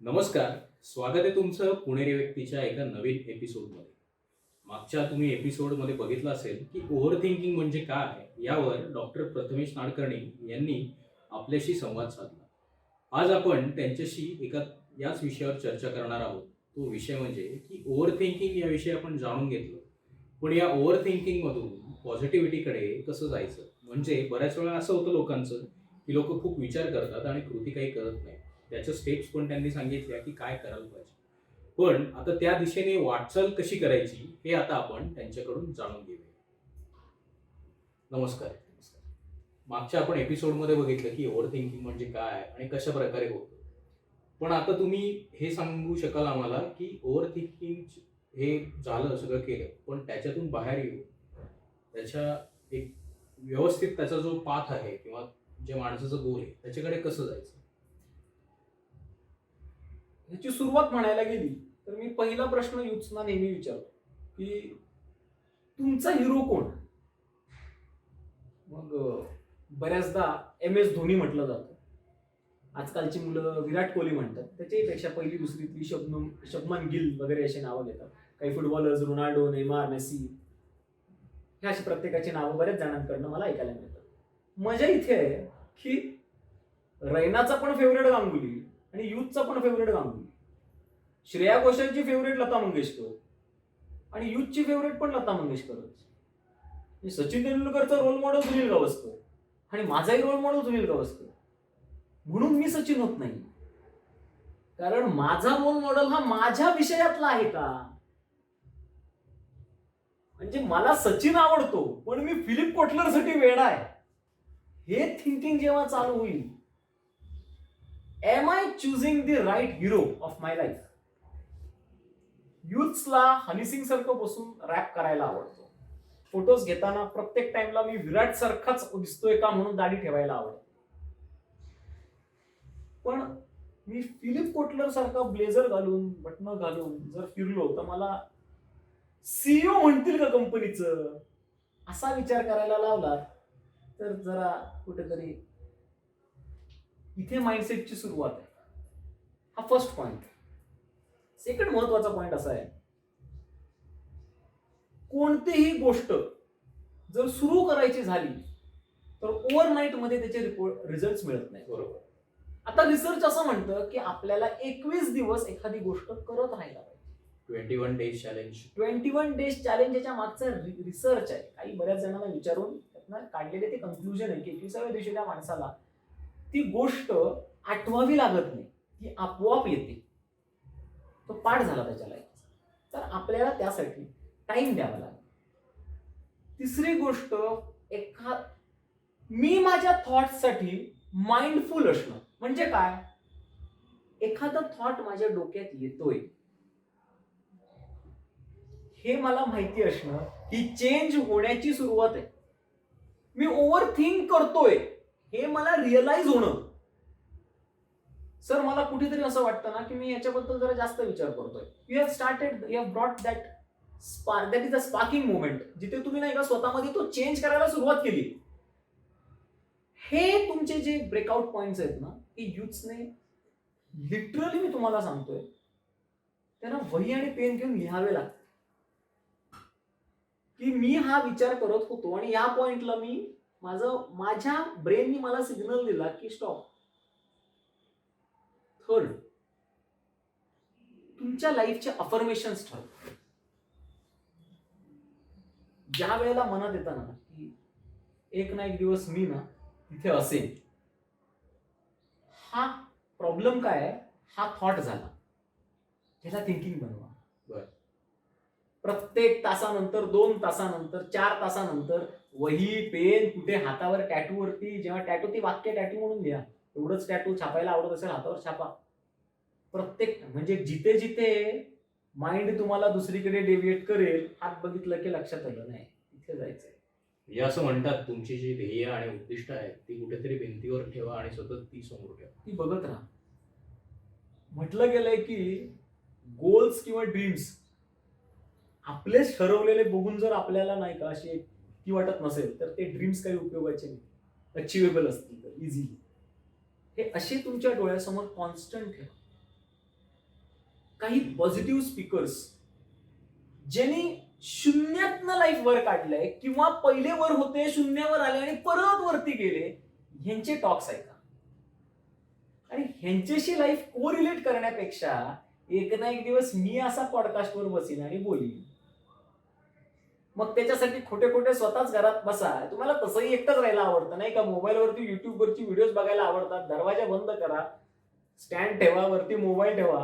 नमस्कार स्वागत आहे तुमचं पुणेरी व्यक्तीच्या एका नवीन एपिसोडमध्ये मागच्या तुम्ही एपिसोडमध्ये बघितलं असेल की ओव्हर थिंकिंग म्हणजे काय यावर डॉक्टर प्रथमेश नाडकर्णी यांनी आपल्याशी संवाद साधला. आज आपण त्यांच्याशी एका याच विषयावर चर्चा करणार आहोत. तो विषय म्हणजे की ओव्हर थिंकिंग याविषयी आपण जाणून घेतलं. पण या ओव्हर थिंकिंगमधून पॉझिटिव्हिटीकडे कसं जायचं? म्हणजे बऱ्याच वेळा असं होतं लोकांचं की लोक खूप विचार करतात आणि कृती काही करत नाही त्याच्या स्टेप्स पण त्यांनी सांगितल्या की काय करायला पाहिजे. पण आता त्या दिशेने वाटचाल कशी करायची हे आता आपण त्यांच्याकडून जाणून घेऊया. नमस्कार. मागच्या आपण एपिसोडमध्ये बघितलं की ओव्हर थिंकिंग म्हणजे काय आणि कशा प्रकारे होतं. पण आता तुम्ही हे सांगू शकाल आम्हाला की ओव्हर थिंकिंग हे झालं सगळं केलं पण त्याच्यातून बाहेर येऊ त्याच्या एक व्यवस्थित त्याचा जो पाथ आहे किंवा जे माणसाचं गोल आहे त्याच्याकडे कसं जायचं? ह्याची सुरुवात म्हणायला गेली तर मी पहिला प्रश्न युथना नेहमी विचारतो की तुमचा हिरो कोण? मग बऱ्याचदा एम एस धोनी म्हटलं जातं. आजकालची मुलं विराट कोहली म्हणतात. त्याच्याही पहिली दुसरीतली शबनम शब्मन गिल वगैरे अशी नावं घेतात. काही फुटबॉलर्स रोनाल्डो नेमार मेसी ह्या अशी प्रत्येकाची नावं बऱ्याच जणांकडनं मला ऐकायला मिळतात. मजा इथे आहे की रैनाचा पण फेवरेट गांगुली आणि युथचा पण फेवरेट गांगुली श्रेया घोषालची फेवरेट लता मंगेशकर. आणि युथची फेवरेट पण लता मंगेशकरच. सचिन तेंडुलकरचा रोल मॉडेल सुनील गावस्कर. आणि माझाही रोल मॉडेल सुनील गावस्कर. म्हणून मी सचिन होत नाही. कारण माझा रोल मॉडेल हा माझ्या विषयातला आहे का? म्हणजे मला सचिन आवडतो पण मी फिलिप कोटलरसाठी वेडा आहे. हे थिंकिंग जेव्हा चालू होईल am I choosing the right hero of my life युथ्सला Honey Singh सारखं बसून रॅप करायला आवडतो. फोटोज घेताना प्रत्येक टाइमला मी विराट सारखाच दिसतोय का म्हणून दाढी ठेवायला आवडतो. पण मी फिलिप कोटलर सारखा ब्लेझर घालून बटणं घालून जर फिरलो तर मला सीईओ म्हणतील का कंपनीचं असा विचार करायला लावला तर जरा कुठेतरी इथे माइंडसेटची सुरुवात आहे. हा फर्स्ट पॉइंट सेकंड महत्त्वाचा पॉइंट असा आहे. कोणतीही गोष्ट जर सुरू करायची झाली तर ओव्हरनाईटमध्ये त्याचे रिपोर्ट रिझल्ट मिळत नाही. बरोबर. आता रिसर्च असं म्हणतं की आपल्याला एकवीस दिवस एखादी गोष्ट करत राहायला पाहिजे. Twenty one days challenge twenty one days challenge याच्या मागचा रिसर्च आहे. काही बऱ्याच जणांना विचारून त्यातनं काढलेले ते कन्क्लुजन आहे की एकविसाव्या दिवशी त्या माणसाला ती गोष्ट आठवावी लागत नाही. ती आपोआप येते. तो पाठ झाला त्याच्या तर आपल्याला त्यासाठी टाइम द्यावा लागेल. तिसरी गोष्ट एखा मी माझ्या थॉट्ससाठी माइंडफुल असणं. म्हणजे काय? एखादा थॉट माझ्या डोक्यात येतोय. हे मला माहिती असणं ही चेंज होण्याची सुरुवात आहे. मी ओव्हर थिंक करतोय. हे मला रिअलाइज होणं. सर मला कुठेतरी असं वाटतं ना की मी याच्याबद्दल जरा जास्त विचार करतोय. You have started you have brought that spark that is a sparking movement जिथे तुम्ही नाही का स्वतःमध्ये तो चेंज करायला सुरुवात केली. हे तुमचे जे ब्रेकआउट पॉइंट्स आहेत ना हे युथ्सने लिटरली मी तुम्हाला सांगतोय त्यांना वही आणि पेन घेऊन लिहावे लागते. की मी हा विचार करत होतो आणि या पॉइंटला मी माझं माझ्या ब्रेननी मला सिग्नल दिला की स्टॉप थर्ड तुमच्या लाईफचे अफर्मेशन्स ठरव. ज्या वेळेला मनात येतं ना की एक ना एक दिवस मी ना तिथे असेल हा प्रॉब्लेम काय आहे? हा थॉट झाला. ह्याला थिंकिंग बनवा. बरं. प्रत्येक तासानंतर दोन तासानंतर चार तासानंतर वही पेन कुठे हातावर टॅटू वरती जेव्हा टॅटू ती वाक्य टॅटू म्हणून लिहा एवढंच टॅटू छापायला आवडत असेल हातावर छापा. प्रत्येक म्हणजे जिथे जिथे माइंड तुम्हाला दुसरीकडे डेव्हिएट करेल हात बघितलं की लक्षात आलं नाही इथे जायचंय. म्हणजे असं म्हणतात तुमची जी ध्येय आणि उद्दिष्ट आहेत ती कुठेतरी भिंतीवर ठेवा आणि सतत ती समोर ठेवा. ती बघत राहा. म्हटलं गेलंय की गोल्स किंवा ड्रीम्स आपलेच ठरवलेले बघून जर आपल्याला नाही का अशी ती वाटत नसेल तर ते ड्रीम्स काही उपयोगाचे नाही. अचिवेबल असतील तर इझिली हे असे तुमच्या डोळ्यासमोर कॉन्स्टंट ठेवा. काही पॉझिटिव्ह स्पीकर्स ज्यांनी शून्यातनं लाईफ वर काढलंय किंवा पहिले वर होते शून्यावर आले आणि परत वरती गेले ह्यांचे टॉक्स ऐका. आणि ह्यांच्याशी लाईफ कोरिलेट करण्यापेक्षा एक ना एक दिवस मी असा पॉडकास्टवर बसीन आणि बोलीन. मग त्याच्यासाठी खोटे खोटे स्वतःच घरात बसा. तुम्हाला तसंही एकटंच राहायला आवडतं नाही का? मोबाईलवरती युट्यूबवरची व्हिडिओज बघायला आवडतात. दरवाजा बंद करा. स्टँड ठेवा वरती मोबाईल ठेवा.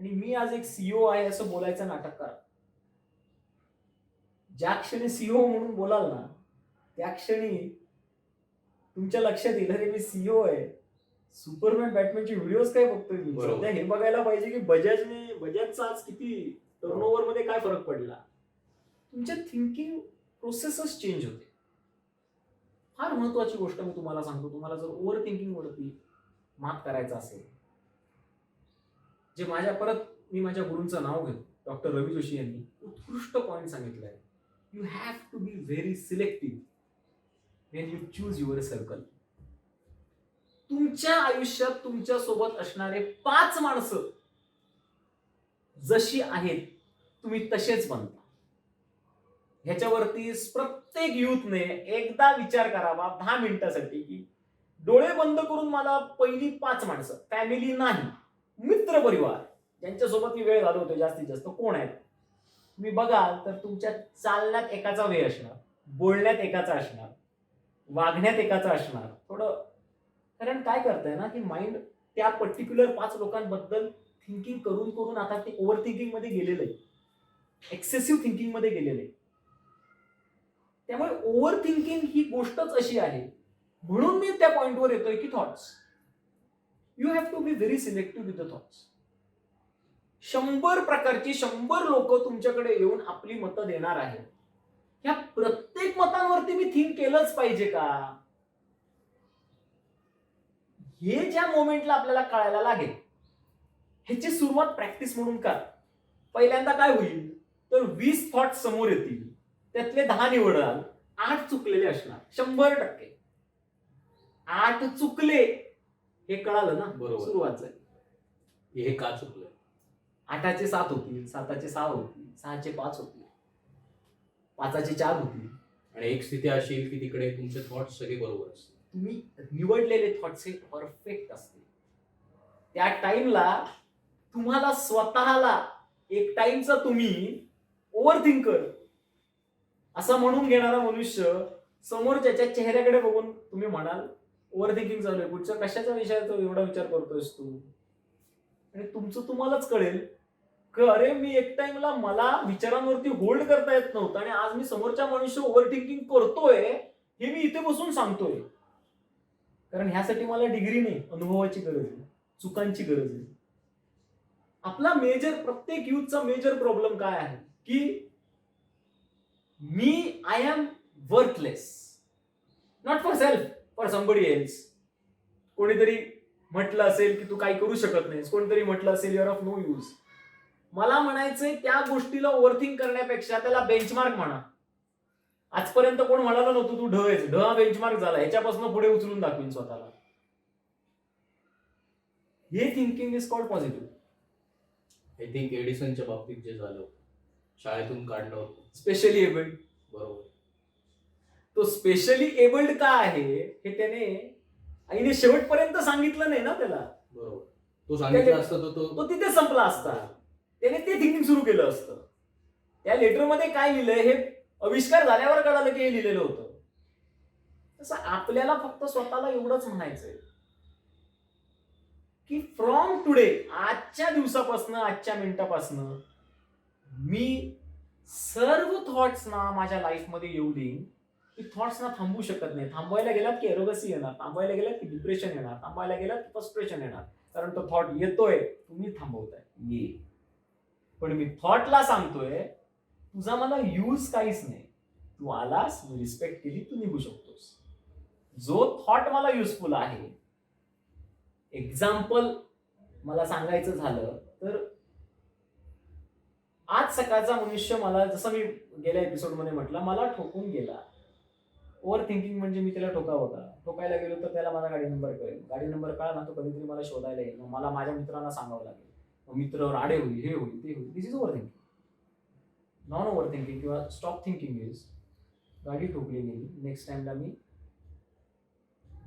आणि मी आज एक सीओ आहे असं बोलायचं नाटक करा. ज्या क्षणी सीओ म्हणून बोलाल ना त्या क्षणी तुमच्या लक्षात येईल अरे मी सीओ आहे. सुपरमॅन बॅटमॅनचे व्हिडिओज काय बघतोय मी. सध्या हे बघायला पाहिजे की बजाजने बजाजचा आज किती टर्नओव्हरमध्ये काय फरक पडला? तुमच्या थिंकिंग प्रोसेसच चेंज होते. फार महत्वाची गोष्ट मी तुम्हाला सांगतो. तुम्हाला जर ओव्हर थिंकिंग वरती मात करायचं असेल जे माझ्या परत मी माझ्या गुरूंचं नाव घेतो डॉक्टर रवी जोशी यांनी उत्कृष्ट पॉईंट सांगितलं आहे you have to be very selective when you choose your circle तुमच्या आयुष्यात तुमच्यासोबत असणारे पाच माणसं जशी आहेत तुम्ही तसेच बनता. ह्याच्यावरती प्रत्येक युथने एकदा विचार करावा दहा मिनिटासाठी की डोळे बंद करून मला पहिली पाच माणसं फॅमिली नाही मित्र परिवार ज्यांच्यासोबत मी वेळ घालवतो जास्तीत जास्त कोण आहेत? तुम्ही बघाल तर तुमच्या चालण्यात एकाचा वेळ असणार बोलण्यात एकाचा असणार वागण्यात एकाचा असणार. थोडं कारण काय करताय ना की माइंड त्या पर्टिक्युलर पाच लोकांबद्दल थिंकिंग करून करून आता ते ओव्हर थिंकिंगमध्ये गेलेलं आहे. एक्सेसिव्ह थिंकिंगमध्ये गेलेलं आहे. त्यामुळे ओव्हर थिंकिंग ही गोष्टच अशी आहे. म्हणून मी त्या पॉईंटवर येतोय की thoughts you have to be very selective with the thoughts शंभर प्रकारची शंभर लोक तुमच्याकडे येऊन आपली मतं देणार आहेत. ह्या प्रत्येक मतांवरती मी थिंक केलंच पाहिजे का? हे ज्या मोमेंटला आपल्याला कळायला लागेल ह्याची सुरुवात प्रॅक्टिस म्हणून करा. पहिल्यांदा काय होईल? तर वीस थॉट समोर येतील. त्यातले दहा निवडाल आठ चुकलेले असणार शंभर टक्के. आठ चुकले हे कळालं ना? बरोबर. सुरुवात झाली. हे का चुकलं? आठाचे सात होतील साताचे सहा होतील सहाचे पाच होतील पाचाचे चार होतील. आणि एक स्थिती अशी येईल की तिकडे तुमचे थॉट्स सगळे बरोबर असतील. तुम्ही निवडलेले थॉट्स हे परफेक्ट असतील. त्या टाइमला तुम्हाला स्वतःला एक टाइमचा तुम्ही ओव्हर थिंकर असं म्हणून घेणारा मनुष्य समोरच्याच्या चेहऱ्याकडे बघून तुम्ही म्हणाल ओव्हर थिंकिंग चालू आहे. कुठच्या कशाचा विषयाचा एवढा विचार करतोयस तू? आणि तुमचं तुम्हालाच कळेल की अरे मी एक टाइमला मला विचारांवरती होल्ड करता येत नव्हतं आणि आज मी समोरच्या मनुष्य ओव्हर थिंकिंग करतोय हे मी इथे बसून सांगतोय. कारण ह्यासाठी मला डिग्री नाही अनुभवाची गरज आहे चुकांची गरज आहे. आपला मेजर प्रत्येक युथचा मेजर प्रॉब्लेम काय आहे? की मी I am worthless not for self for somebody else कोणीतरी म्हटलं असेल की तू काही करू शकत नाहीस कोणीतरी म्हटलं असेल युअर ऑफ नो यूज मला म्हणायचंय त्या गोष्टीला ओव्हरथिंक करण्यापेक्षा त्याला बेंचमार्क म्हणा. आजपर्यंत कोण म्हणालं नव्हतं तू ढ आहेस. ढ हा बेंचमार्क झाला. ह्याच्यापासून पुढे उचलून दाखवीन स्वतःला. हे thinking is called positive I think एडिसनच्या बाबतीत जे झालं शाळेतून काढलं होतं. स्पेशली एबल्ड बरोबर. तो स्पेशली एबल्ड का आहे हे त्याने आईने शेवटपर्यंत सांगितलं नाही ना त्याला? बरोबर. तो सांगितलं असतं तर तो तो तिथे संपला असता. त्याने ते थिंकिंग सुरू केलं असतं. त्या लेटरमध्ये काय लिहिलंय हे आविष्कार झाल्यावर कळालं की हे लिहिलेलं होतं. तसं आपल्याला फक्त स्वतःला एवढंच म्हणायचंय. की फ्रॉम टुडे आजच्या दिवसापासनं आजच्या मिनिटापासनं मी सर्व थॉट्स ना माझ्या लाईफमध्ये येऊ देईन. की थॉट्स ना थांबू शकत नाही. थांबवायला गेलात की एरोगसी येणार थांबवायला गेलात की डिप्रेशन येणार थांबवायला गेलात की फ्रस्ट्रेशन येणार. कारण तो थॉट येतोय तुम्ही थांबवताय. ये. पण मी थॉटला सांगतोय तुझा मला यूज काहीच नाही. तू आलास मी रिस्पेक्ट केली तू निघू शकतोस. जो थॉट मला युजफुल आहे एक्झाम्पल मला सांगायचं झालं तर आज सकाळचा मनुष्य मला जसं मी गेल्या एपिसोडमध्ये म्हटलं मला ठोकून गेला. ओव्हर थिंकिंग म्हणजे मी त्याला ठोकावं का? ठोकायला गेलो तर त्याला माझा गाडी नंबर कळेल. गाडी नंबर कळा ना तो कधीतरी मला शोधायला येईल. मग मला माझ्या मित्रांना सांगावं लागेल. मित्र राडे होईल हे होईल ते होईल. This is over thinking non over thinking किंवा स्टॉप थिंकिंग इज गाडी ठोकली गेली. नेक्स्ट टाइमला मी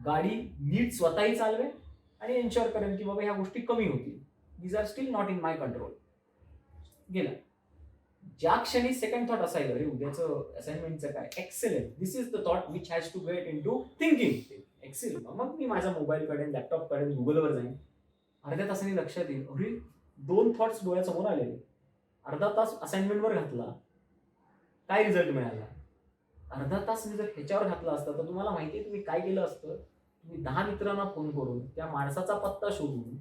गाडी नीट स्वतःही चालवेन आणि एन्श्योर करेन की बाबा ह्या गोष्टी कमी होतील. These are still not in my control गेला. ज्या क्षणी सेकंड थॉट असायला अरे उद्याचं असाइनमेंटचं काय? Excellent this is the thought which has to get into thinking excel मग मी माझ्या मोबाईल काढेन लॅपटॉप काढेन गुगलवर जाईन. अर्ध्या तासाने लक्षात येईल अरे दोन थॉट्स डोळ्यासमोर आलेले अर्धा तास असाइनमेंटवर घातला. काय रिझल्ट मिळाला? अर्धा तास मी जर ह्याच्यावर घातला असता तर तुम्हाला माहिती आहे तुम्ही काय केलं असतं? तुम्ही दहा मित्रांना फोन करून त्या माणसाचा पत्ता शोधून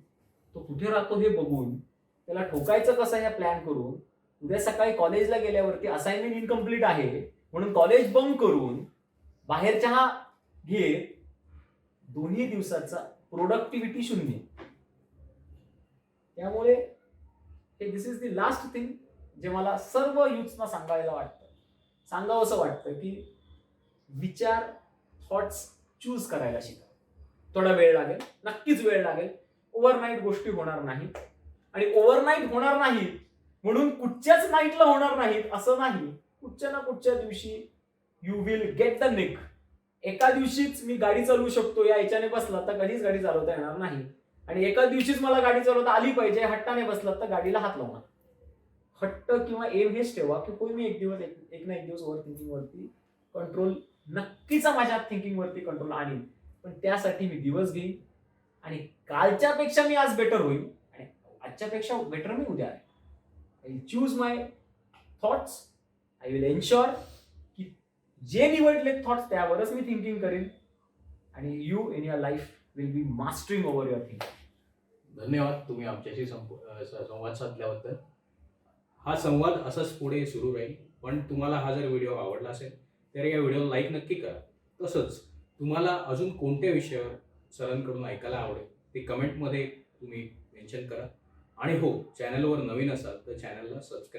तो कुठे राहतो हे बघून त्याला ठोकायचं कसं या प्लॅन करून उद्या सकाळी कॉलेजला गेल्यावरती असाइनमेंट इनकम्प्लीट आहे म्हणून कॉलेज बंक करून बाहेर चहा घेत दोन्ही दिवसाचा प्रोडक्टिव्हिटी शून्य. त्यामुळे हे this is the last thing जे मला सर्व युथना सांगायला वाटतं. सांगावं असं वाटतं की विचार थॉट्स चूज करायला शिका. थोडा वेळ लागेल नक्कीच वेळ लागेल. ओव्हरनाईट गोष्टी होणार नाहीत. आणि ओव्हरनाईट होणार नाहीत म्हणून कुठच्याच नाईटला होणार नाहीत असं नाही. कुठच्या ना कुठच्या दिवशी you will get the knack एका दिवशीच मी गाडी चालवू शकतो या याच्याने बसला तर कधीच गाडी चालवता येणार नाही. आणि एका दिवशीच मला गाडी चालवता आली पाहिजे हट्टाने बसला तर गाडीला हात लावणार. हट्ट किंवा एम हेच ठेवा की कोण मी एक दिवस एक एक ना एक दिवस ओव्हर थिंकिंगवरती कंट्रोल नक्कीच माझ्या थिंकिंगवरती कंट्रोल आणीन. पण त्यासाठी मी दिवस घेईन. आणि कालच्यापेक्षा मी आज बेटर होईल आणि आजच्यापेक्षा बेटर मी उद्या आहे. I choose my thoughts I will ensure की जे निवडले थॉट्स त्यावरच मी थिंकिंग करेन. आणि you in your life will be mastering over your thinking धन्यवाद तुम्ही आमच्याशी संप- संवाद साधल्याबद्दल. हा संवाद असाच पुढे सुरू राहील पण तुम्हाला हा जर व्हिडिओ आवडला असेल तर या व्हिडिओला लाईक नक्की करा. तसंच तुम्हाला अजून कोणत्या विषयावर सरांकडून ऐकायला आवडेल ते कमेंटमध्ये तुम्ही मेन्शन करा. आणि हो चॅनलवर नवीन असाल तर चॅनलला सबस्क्राईब